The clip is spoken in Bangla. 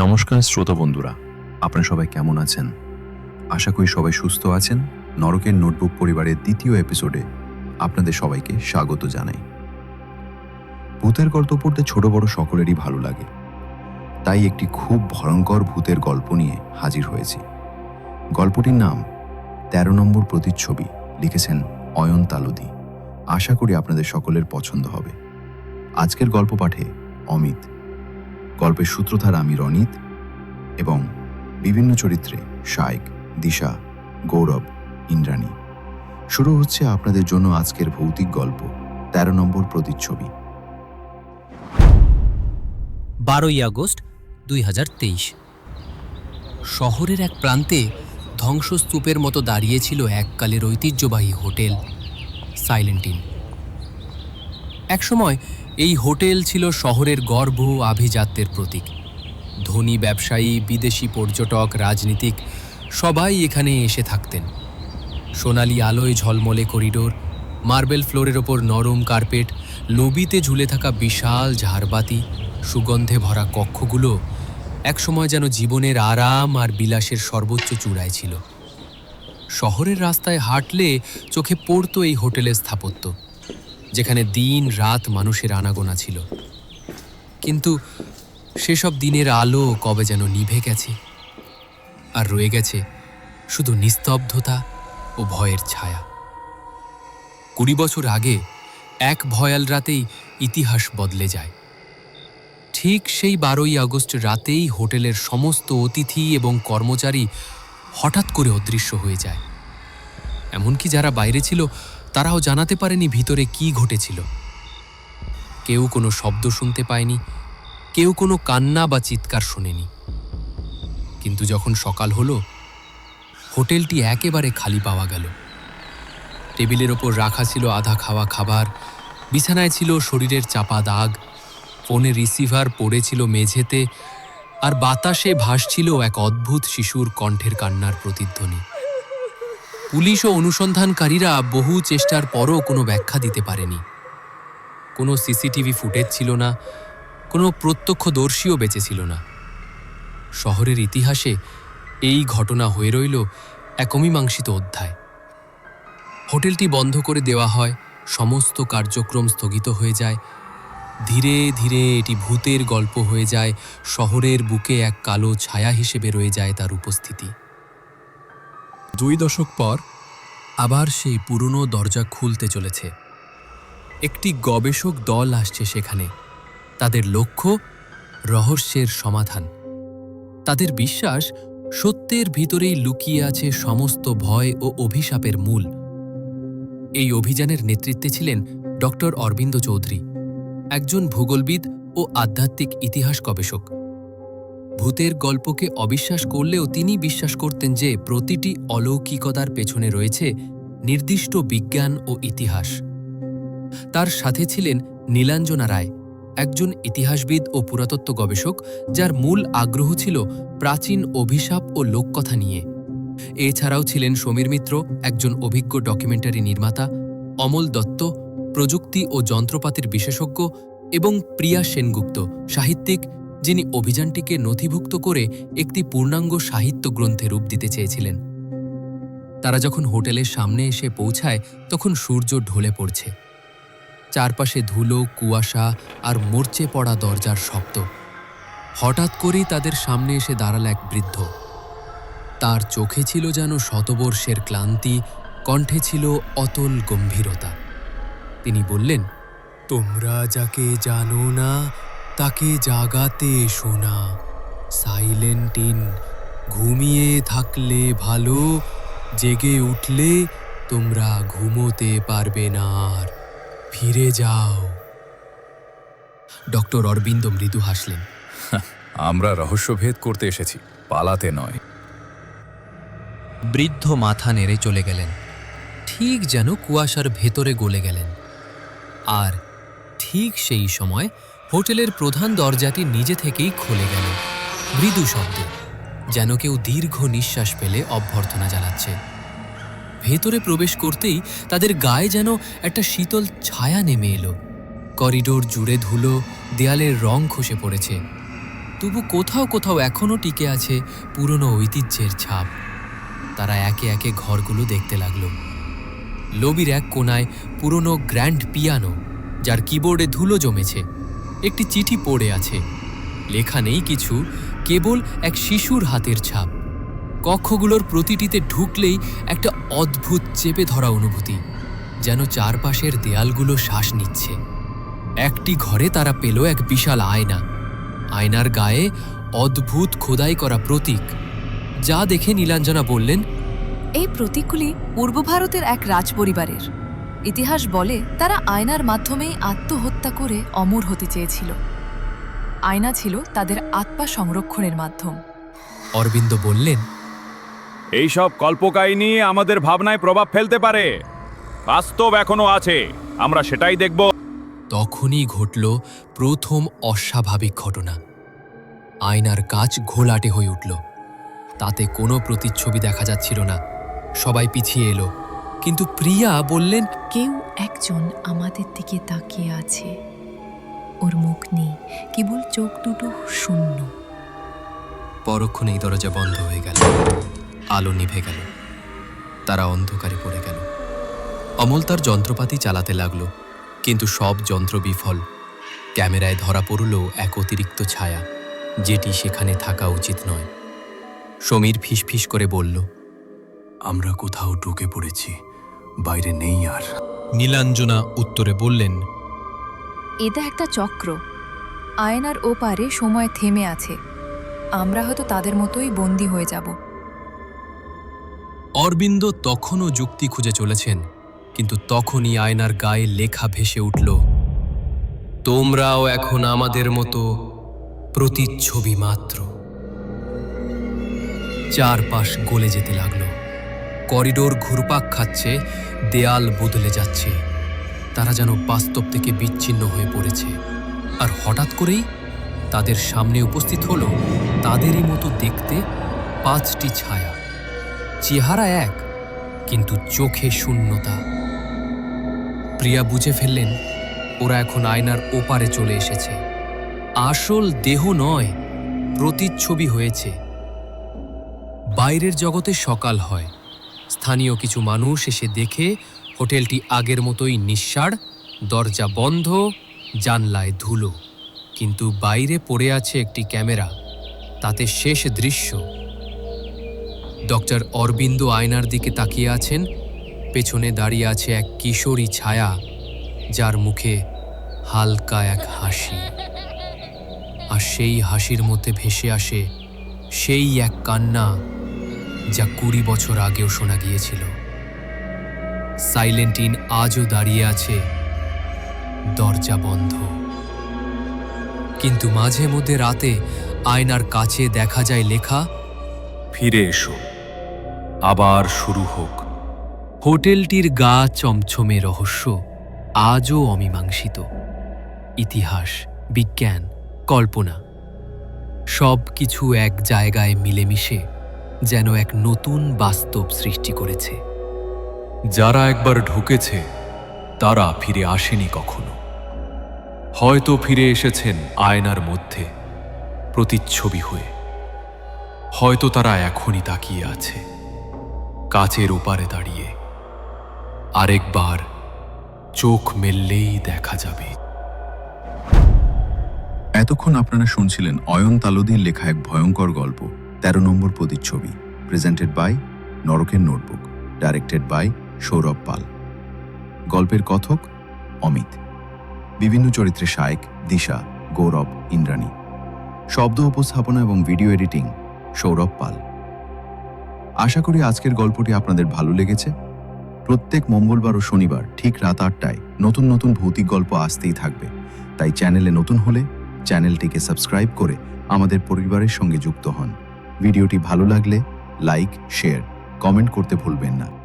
নমস্কার শ্রোতা বন্ধুরা, আপনারা সবাই কেমন আছেন? আশা করি সবাই সুস্থ আছেন। নরকের নোটবুক পরিবারের দ্বিতীয় এপিসোডে আপনাদের সবাইকে স্বাগত জানাই। ভূতের গল্প পড়তে ছোট বড় সকলেরই ভালো লাগে। তাই একটি খুব ভয়ঙ্কর ভূতের গল্প নিয়ে হাজির হয়েছি। গল্পটির নাম তেরো নম্বর প্রতিচ্ছবি লিখেছেন অয়ন তালুদি। আশা করি আপনাদের সকলের পছন্দ হবে। আজকের গল্প পাঠে অমিত। গল্পের সূত্রধার আমি রনিত এবং বিভিন্ন চরিত্রে শাইক, দিশা, গৌরব, ইন্দ্রাণী। শুরু হচ্ছে আপনাদের জন্য আজকের ভৌতিক গল্প, তেরো নম্বর প্রতিচ্ছবি। বারোই আগস্ট দুই হাজার তেইশ। শহরের এক প্রান্তে ধ্বংসস্তূপের মতো দাঁড়িয়েছিল এককালের ঐতিহ্যবাহী হোটেল, সাইলেন্টিন। একসময় এই হোটেল ছিল শহরের গর্ভ ও আভিজাত্যের প্রতীক। ধনী ব্যবসায়ী, বিদেশি পর্যটক, রাজনীতিক, সবাই এখানে এসে থাকতেন। সোনালি আলোয় ঝলমলে করিডোর, মার্বেল ফ্লোরের ওপর নরম কার্পেট, লবিতে ঝুলে থাকা বিশাল ঝাড়বাতি, সুগন্ধে ভরা কক্ষগুলো একসময় যেন জীবনের আরাম আর বিলাসের সর্বোচ্চ চূড়ায় ছিল। শহরের রাস্তায় হাঁটলে চোখে পড়তো এই হোটেলের স্থাপত্য। যেখানে দিন রাত মানুষের আনাগোনা ছিল। কিন্তু সেসব দিনের আলো কবে যেন নিভে গেছে আর রয়ে গেছে শুধু নিস্তব্ধতা ও ভয়ের ছায়া। কুড়ি বছর আগে এক ভয়াল রাতেই ইতিহাস বদলে যায়। ঠিক সেই বারোই আগস্ট রাতেই হোটেলের সমস্ত অতিথি এবং কর্মচারী হঠাৎ করে অদৃশ্য হয়ে যায়। এমনকি যারা বাইরে ছিল তারাও জানাতে পারেনি ভিতরে কি ঘটেছিল। কেউ কোনো শব্দ শুনতে পায়নি, কেউ কোনো কান্না বা চিৎকার শোনেনি। কিন্তু যখন সকাল হলো, হোটেলটি একেবারে খালি পাওয়া গেল। টেবিলের ওপর রাখা ছিল আধা খাওয়া খাবার, বিছানায় ছিল শরীরের চাপা দাগ, ফোনে রিসিভার পড়েছিল মেঝেতে, আর বাতাসে ভাসছিল এক অদ্ভুত শিশুর কণ্ঠের কান্নার প্রতিধ্বনি। পুলিশ ও অনুসন্ধানকারীরা বহু চেষ্টার পরও কোনো ব্যাখ্যা দিতে পারেনি। কোনো সিসিটিভি ফুটেজ ছিল না, কোনো প্রত্যক্ষদর্শীও বেঁচে ছিল না। শহরের ইতিহাসে এই ঘটনা হয়ে রইল এক অমীমাংসিত অধ্যায়। হোটেলটি বন্ধ করে দেওয়া হয়, সমস্ত কার্যক্রম স্থগিত হয়ে যায়। ধীরে ধীরে এটি ভূতের গল্প হয়ে যায়, শহরের বুকে এক কালো ছায়া হিসেবে রয়ে যায় তার উপস্থিতি। দুই দশক পর আবার সেই পুরনো দরজা খুলতে চলেছে। একটি গবেষক দল আসছে সেখানে। তাদের লক্ষ্য রহস্যের সমাধান। তাদের বিশ্বাস, সত্যের ভিতরেই লুকিয়ে আছে সমস্ত ভয় ও অভিশাপের মূল। এই অভিযানের নেতৃত্বে ছিলেন ডক্টর অরবিন্দ চৌধুরী, একজন ভূগোলবিদ ও আধ্যাত্মিক ইতিহাস গবেষক। ভূতের গল্পকে অবিশ্বাস করলেও তিনি বিশ্বাস করতেন যে প্রতিটি অলৌকিকতার পেছনে রয়েছে নির্দিষ্ট বিজ্ঞান ও ইতিহাস। তার সাথে ছিলেন নীলাঞ্জনা রায়, একজন ইতিহাসবিদ ও পুরাতত্ত্ব গবেষক যার মূল আগ্রহ ছিল প্রাচীন অভিশাপ ও লোককথা নিয়ে। এছাড়াও ছিলেন সমীর মিত্র, একজন অভিজ্ঞ ডকুমেন্টারি নির্মাতা, অমল দত্ত, প্রযুক্তি ও যন্ত্রপাতির বিশেষজ্ঞ এবং প্রিয়া সেনগুপ্ত, সাহিত্যিক যিনি অভিযানটিকে নথিভুক্ত করে একটি পূর্ণাঙ্গ সাহিত্য গ্রন্থে রূপ দিতে চেয়েছিলেন। তারা যখন হোটেলের সামনে এসে পৌঁছায়, তখন সূর্য ঢলে পড়ছে। চারপাশে ধুলো, কুয়াশা আর মরচে পড়া দরজার শব্দ। হঠাৎ করেই তাদের সামনে এসে দাঁড়াল এক বৃদ্ধ। তার চোখে ছিল যেন শতবর্ষের ক্লান্তি, কণ্ঠে ছিল অতল গম্ভীরতা। তিনি বললেন, তোমরা যাকে জানো না তাকে জাগাতে শোনা সাইলেন্টিন ঘুমিয়ে থাকলে ভালো জেগে উঠলে তোমরা ঘুমোতে পারবে না আর। ফিরে যাও। ডক্টর অরবিন্দ মৃদু হাসলেন। আমরা রহস্যভেদ করতে এসেছি পালাতে নয়। বৃদ্ধ মাথা নেড়ে চলে গেলেন। ঠিক যেন কুয়াশার ভেতরে গলে গেলেন। আর ঠিক সেই সময় হোটেলের প্রধান দরজাটি নিজে থেকেই খুলে গেল। মৃদু শব্দে, যেন কেউ দীর্ঘ নিঃশ্বাস ফেলে অভ্যর্থনা জানাচ্ছে। ভেতরে প্রবেশ করতেই তাদের গায়ে যেন একটা শীতল ছায়া নেমে এলো। করিডোর জুড়ে ধুলো, দেয়ালের রং খসে পড়েছে। তবু কোথাও কোথাও এখনও টিকে আছে পুরনো ঐতিহ্যের ছাপ। তারা একে একে ঘরগুলো দেখতে লাগল। লবির এক কোনায় পুরনো গ্র্যান্ড পিয়ানো, যার কিবোর্ডে ধুলো জমেছে। একটি চিঠি পড়ে আছে। লেখা নেই কিছু, কেবল এক শিশুর হাতের ছাপ। কক্ষগুলোর প্রতিটিতে ঢুকলেই একটা অদ্ভুত চেপে ধরা অনুভূতি, যেন চারপাশের দেয়ালগুলো শ্বাস নিচ্ছে। একটি ঘরে তারা পেল এক বিশাল আয়না। আয়নার গায়ে অদ্ভুত খোদাই করা প্রতীক। যা দেখে নীলাঞ্জনা বললেন, এই প্রতীকগুলি পূর্ব ভারতের এক রাজপরিবারের। ইতিহাস বলে তারা আয়নার মাধ্যমেই আত্মহত্যা করে অমর হতে চেয়েছিল। আয়না ছিল তাদের আত্মা সংরক্ষণের মাধ্যম। অরবিন্দ বললেন এইসব কল্পকাহিনী আমাদের ভাবনায় প্রভাব ফেলতে পারে। বাস্তব এখনও আছে। আমরা সেটাই দেখব। তখনই ঘটল প্রথম অস্বাভাবিক ঘটনা। আয়নার কাজ ঘোলাটে হয়ে উঠল। তাতে কোনো প্রতিচ্ছবি দেখা যাচ্ছিল না। সবাই পিছিয়ে এলো। কিন্তু প্রিয়া বললেন কেউ একজন আমাদের দিকে তাকিয়ে আছে। ওর মুখ নেই কেবল চোখ দুটো শূন্য। পরক্ষণেই দরজা বন্ধ হয়ে গেল। আলো নিভে গেল। তারা অন্ধকারে পড়ে গেল। অমল তার যন্ত্রপাতি চালাতে লাগল কিন্তু সব যন্ত্র বিফল। ক্যামেরায় ধরা পড়ল এক অতিরিক্ত ছায়া যেটি সেখানে থাকা উচিত নয়। সমীর ফিসফিস করে বলল আমরা কোথাও ঢুকে পড়েছি। বাইরে নেই আর। নীলাঞ্জনা উত্তরে বললেন এটা একটা চক্র। আয়নার ওপারে সময় থেমে আছে। আমরা হয়তো তাদের মতোই বন্দী হয়ে যাব। অরবিন্দ তখনও যুক্তি খুঁজে চলেছেন কিন্তু তখনই আয়নার গায়ে লেখা ভেসে উঠল তোমরাও এখন আমাদের মতো প্রতিচ্ছবি মাত্র। চারপাশ গলে যেতে লাগল। করিডোর ঘুরপাক খাচ্ছে, দেয়াল বদলে যাচ্ছে। তারা যেন বাস্তব থেকে বিচ্ছিন্ন হয়ে পড়েছে। আর হঠাৎ করেই তাদের সামনে উপস্থিত হলো তাদেরই মতো দেখতে পাঁচটি ছায়া। চেহারা এক, কিন্তু চোখে শূন্যতা। প্রিয়া বুঝে ফেললেন, ওরা এখন আয়নার ওপারে চলে এসেছে। আসল দেহ নয়, প্রতিচ্ছবি হয়েছে। বাইরের জগতে সকাল হয়। স্থানীয় কিছু মানুষ এসে দেখে হোটেলটি আগের মতোই নিঃসাড় দরজা বন্ধ, জানলায় ধুলো। কিন্তু বাইরে পড়ে আছে একটি ক্যামেরা, তাতে শেষ দৃশ্য। ডক্টর অরবিন্দ আয়নার দিকে তাকিয়ে আছেন, পেছনে দাঁড়িয়ে আছে এক কিশোরী ছায়া, যার মুখে হালকা এক হাসি। আর সেই হাসির মধ্যে ভেসে আসে সেই এক কান্না যা কুড়ি বছর আগেও শোনা গিয়েছিল। সাইলেন্টিন আজও দাঁড়িয়ে আছে। দরজা বন্ধ। কিন্তু মাঝে মধ্যে রাতে আয়নার কাছে দেখা যায় লেখা ফিরে এসো। আবার শুরু হোক। হোটেলটির গা চমছমে রহস্য আজও অমীমাংসিত। ইতিহাস বিজ্ঞান কল্পনা সব কিছু এক জায়গায় মিলেমিশে। যেন এক নতুন বাস্তব সৃষ্টি করেছে। যারা একবার ঢুকেছে তারা ফিরে আসেনি কখনো। হয়তো ফিরে এসেছেন আয়নার মধ্যে প্রতিচ্ছবি হয়ে। হয়তো তারা এখনই তাকিয়ে আছে কাচের ওপারে দাঁড়িয়ে। আরেকবার চোখ মেললেই দেখা যাবে। এতক্ষণ আপনারা শুনছিলেন অয়ন তালুদির লেখা এক ভয়ঙ্কর গল্প। তেরো নম্বর প্রতিচ্ছবি প্রেজেন্টেড বাই নরকের notebook directed by Sourav Pal. গল্পের কথক অমিত। বিভিন্ন চরিত্রে শায়েক, দিশা, গৌরব, ইন্দ্রাণী। শব্দ উপস্থাপনা এবং ভিডিও এডিটিং সৌরভ পাল। আশা করি আজকের গল্পটি আপনাদের ভালো লেগেছে। প্রত্যেক মঙ্গলবার ও শনিবার ঠিক রাত আটটায় নতুন নতুন ভৌতিক গল্প আসতেই থাকবে। তাই চ্যানেলে নতুন হলে চ্যানেলটিকে সাবস্ক্রাইব করে আমাদের পরিবারের সঙ্গে যুক্ত হন। ভিডিওটি ভালো লাগলে লাইক শেয়ার কমেন্ট করতে ভুলবেন না।